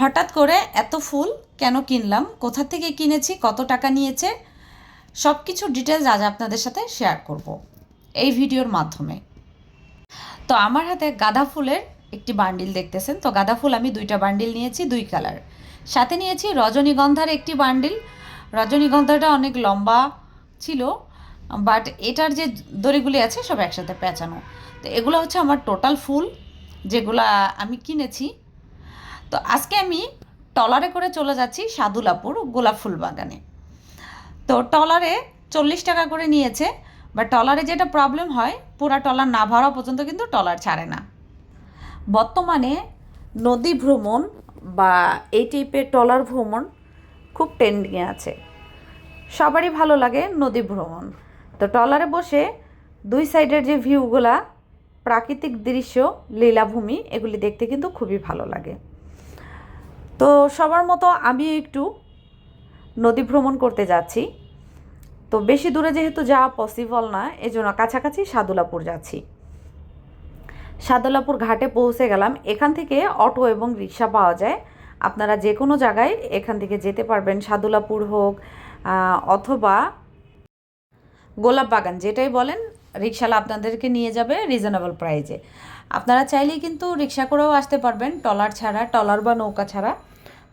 হঠাৎ করে এত ফুল কেন কিনলাম? কোথা থেকে কিনেছি? কত টাকা নিয়েছে? সব কিছু ডিটেলস আজ আপনাদের সাথে শেয়ার করব এই ভিডিওর মাধ্যমে। তো আমার হাতে গাঁদা ফুলের একটি বান্ডিল দেখতেছেন। তো গাঁদা ফুল আমি দুইটা বান্ডিল নিয়েছি, দুই কালার সাথে নিয়েছি রজনীগন্ধার একটি বান্ডিল রজনীগন্ধাটা অনেক লম্বা ছিল বাট এটার যে দড়িগুলি আছে সব একসাথে পেঁচানো। তো এগুলো হচ্ছে আমার টোটাল ফুল, যেগুলা আমি কিনেছি। তো আজকে আমি টলারে করে চলে যাচ্ছি সাদুলাপুর গোলাপ ফুল বাগানে। তো টলারে চল্লিশ টাকা করে নিয়েছে বা টলারে যেটা প্রবলেম হয়, পুরা টলার না ভরা পর্যন্ত কিন্তু টলার ছাড়ে না। বর্তমানে নদী ভ্রমণ বা এই টাইপের টলার ভ্রমণ খুব ট্রেন্ডিংয়ে আছে। সবারই ভালো লাগে নদী ভ্রমণ। তো টলারে বসে দুই সাইডের যে ভিউগুলা প্রাকৃতিক দৃশ্য, লীলাভূমি, এগুলি দেখতে কিন্তু খুবই ভালো লাগে। তো সবার মতো আমি একটু নদী ভ্রমণ করতে যাচ্ছি। তো বেশি দূরে যেহেতু যাওয়া পসিবল না, এজন্য কাছাকাছি সাদুলাপুর যাচ্ছি। সাদুলাপুর ঘাটে পৌঁছে গেলাম। এখান থেকে অটো এবং রিক্সা পাওয়া যায়। আপনারা যে কোনো জায়গায় এখান থেকে যেতে পারবেন, সাদুলাপুর হোক অথবা গোলাপ বাগান যেটাই বলেন রিক্সালা আপনাদেরকে নিয়ে যাবে রিজনেবল প্রাইজে আপনারা চাইলেই কিন্তু রিক্সা করেও আসতে পারবেন টলার ছাড়া টলার বা নৌকা ছাড়া।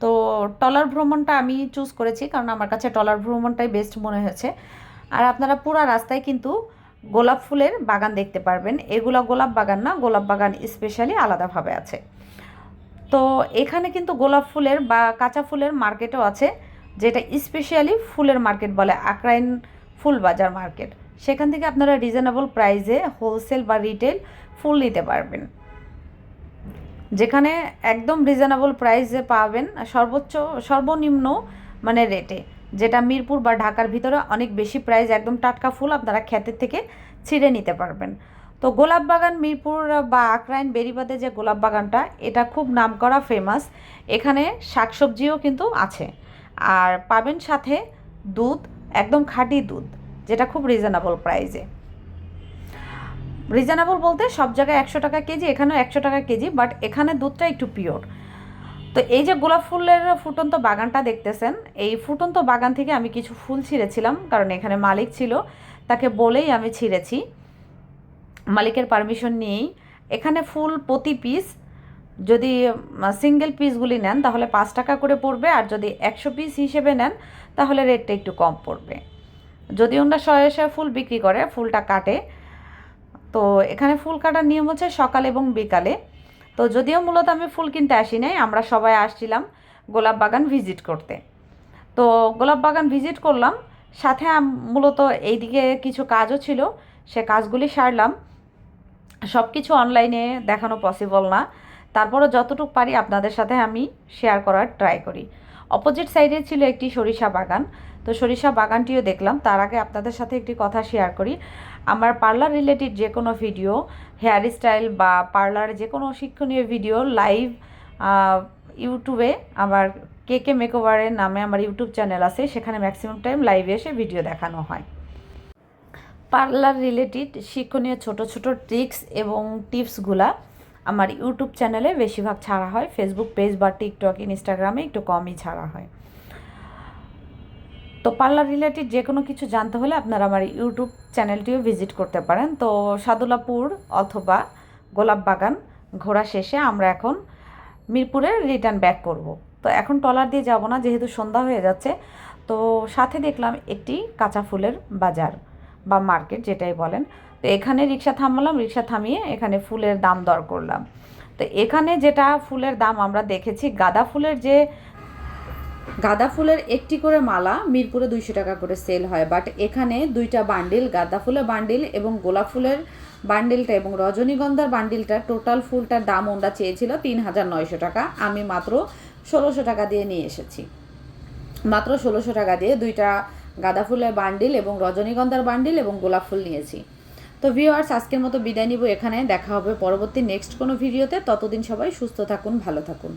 তো টলার ভ্রমণটা আমি চুজ করেছি কারণ আমার কাছে টলার ভ্রমণটাই বেস্ট মনে হয়েছে। আর আপনারা পুরো রাস্তায় কিন্তু গোলাপ ফুলের বাগান দেখতে পারবেন। এগুলো গোলাপ বাগান না, গোলাপ বাগান স্পেশালি আলাদাভাবে আছে। তো এখানে কিন্তু গোলাপ ফুলের বা কাঁচা ফুলের মার্কেটও আছে, যেটা স্পেশালি ফুলের মার্কেট বলে, আকরাইন ফুল বাজার মার্কেট সেখান থেকে আপনারা রিজনেবল প্রাইসে হোলসেল বা রিটেল ফুল নিতে পারবেন। যেখানে একদম রিজনেবল প্রাইসে পাবেন সর্বোচ্চ, সর্বনিম্ন মানে রেটে যেটা মিরপুর বা ঢাকার ভিতরে অনেক বেশি প্রাইস একদম টাটকা ফুল আপনারা ক্ষেতের থেকে ছিঁড়ে নিতে পারবেন। তো গোলাপ বাগান মিরপুর বা আকরাইন বেরিবাদে যে গোলাপ বাগানটা, এটা খুব নামকরা ফেমাস এখানে শাকসবজিও কিন্তু আছে। আর পাবেন সাথে দুধ, একদম খাঁটি দুধ। যেটা খুব রিজনেবল প্রাইসে রিজনেবল বলতে সব জায়গায় একশো টাকা কেজি, এখানেও একশো টাকা কেজি বাট এখানে দুধটা একটু পিওর তো এই যে গোলাপ ফুলের ফুটন্ত বাগানটা দেখতেছেন, এই ফুটন্ত বাগান থেকে আমি কিছু ফুল ছিঁড়েছিলাম, কারণ এখানে মালিক ছিল, তাকে বলেই আমি ছিঁড়েছি। মালিকের পারমিশন নিয়েই। এখানে ফুল প্রতি পিস যদি সিঙ্গেল পিসগুলি নেন, তাহলে পাঁচ টাকা করে পড়বে, আর যদি একশো পিস হিসেবে নেন, তাহলে রেটটা একটু কম পড়বে। যদি ওনারা শয়ে শয়ে ফুল বিক্রি করে, ফুলটা কাটে, তো এখানে ফুল কাটার নিয়ম হচ্ছে সকাল এবং বিকালে। তো যদিও মূলত আমি ফুল কিনতে আসি নাই, আমরা সবাই আসছিলাম গোলাপ বাগান ভিজিট করতে। তো গোলাপ বাগান ভিজিট করলাম, সাথে মূলত এইদিকে কিছু কাজও ছিল, সে কাজগুলি সারলাম। সব কিছু অনলাইনে দেখানো পসিবল না। তারপরও যতটুকু পারি আপনাদের সাথে আমি শেয়ার করার ট্রাই করি। অপোজিট সাইডে ছিল একটি সরিষা বাগান। তো সরিষা বাগানটিও দেখলাম। তার আগে আপনাদের সাথে একটি কথা শেয়ার করি। আমার পার্লার রিলেটেড যে কোনো ভিডিও হেয়ার স্টাইল বা পার্লার যে কোনো শিক্ষণীয় ভিডিও লাইভ ইউটিউবে আমার কে কে মেকওভারের নামে আমার ইউটিউব চ্যানেল আছে, সেখানে ম্যাক্সিমাম টাইম লাইভে এসে ভিডিও দেখানো হয়। পার্লার রিলেটেড শিক্ষণীয় ছোট ছোট ট্রিক্স এবং টিপসগুলা আমার ইউটিউব চ্যানেলে বেশিরভাগ ছাড়া হয়। ফেসবুক পেজ বা টিকটক ইনস্টাগ্রামে একটু কমই ছাড়া হয়। তো পার্লার রিলেটেড যে কোনো কিছু জানতে হলে আপনারা আমার ইউটিউব চ্যানেলটিও ভিজিট করতে পারেন। তো সাদুলাপুর অথবা গোলাপ বাগান ঘোরা শেষে আমরা এখন মিরপুরে রিটার্ন ব্যাক করব। তো এখন টলার দিয়ে যাব না, যেহেতু সন্ধ্যা হয়ে যাচ্ছে। তো সাথে দেখলাম একটি কাঁচা ফুলের বাজার বা মার্কেট যেটাই বলেন। তো এখানে রিক্সা থামালাম, রিক্সা থামিয়ে এখানে ফুলের দাম দর করলাম। তো এখানে যেটা ফুলের দাম আমরা দেখেছি, গাঁদা ফুলের যে গাঁদা ফুলের একটি করে মালা মিরপুরে দুইশো টাকা করে সেল হয় বাট এখানে দুইটা বান্ডিল, গাঁদা ফুলের বান্ডিল এবং গোলাপ ফুলের বান্ডিলটা এবং রজনীগন্ধার বান্ডিলটা টোটাল ফুলটার দাম ওরা চেয়েছিল তিন হাজার নয়শো টাকা। আমি মাত্র ষোলোশো টাকা দিয়ে নিয়ে এসেছি। মাত্র ষোলোশো টাকা দিয়ে দুইটা গাঁদা ফুলের বান্ডিল এবং রজনীগন্ধার বান্ডিল এবং গোলাপ ফুল নিয়েছি। তো ভিউয়ার্স আজকের মতো বিদায় নিব এখানে। দেখা হবে পরবর্তী নেক্সট কোনো ভিডিওতে। ততদিন সবাই সুস্থ থাকুন, ভালো থাকুন।